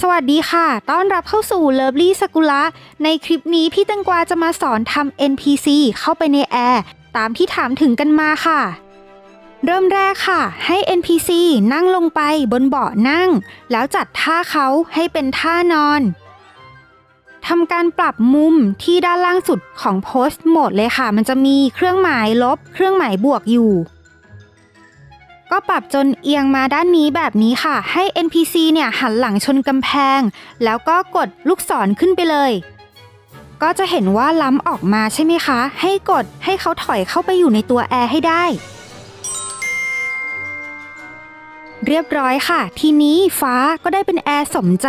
สวัสดีค่ะ ต้อนรับเข้าสู่เลิฟลี่สกุละในคลิปนี้พี่ตังกวาจะมาสอนทำ NPC เข้าไปในแอร์ตามที่ถามถึงกันมาค่ะ เริ่มแรกค่ะ ให้ NPC นั่งลงไปบนเบาะนั่ง แล้วจัดท่าเขาให้เป็นท่านอนทำการปรับมุมที่ด้านล่างสุดของโพสต์โหมดเลยค่ะ มันจะมีเครื่องหมายลบ เครื่องหมายบวกอยู่ ก็ปรับจนเอียงมาด้านนี้แบบนี้ค่ะ ให้ NPC เนี่ยหันหลังชนกำแพง แล้วก็กดลูกศรขึ้นไปเลย ก็จะเห็นว่าล้ำออกมาใช่ไหมคะ ให้กดให้เขาถอยเข้าไปอยู่ในตัวแอร์ให้ได้ เรียบร้อยค่ะ ทีนี้ฟ้าก็ได้เป็นแอร์สมใจ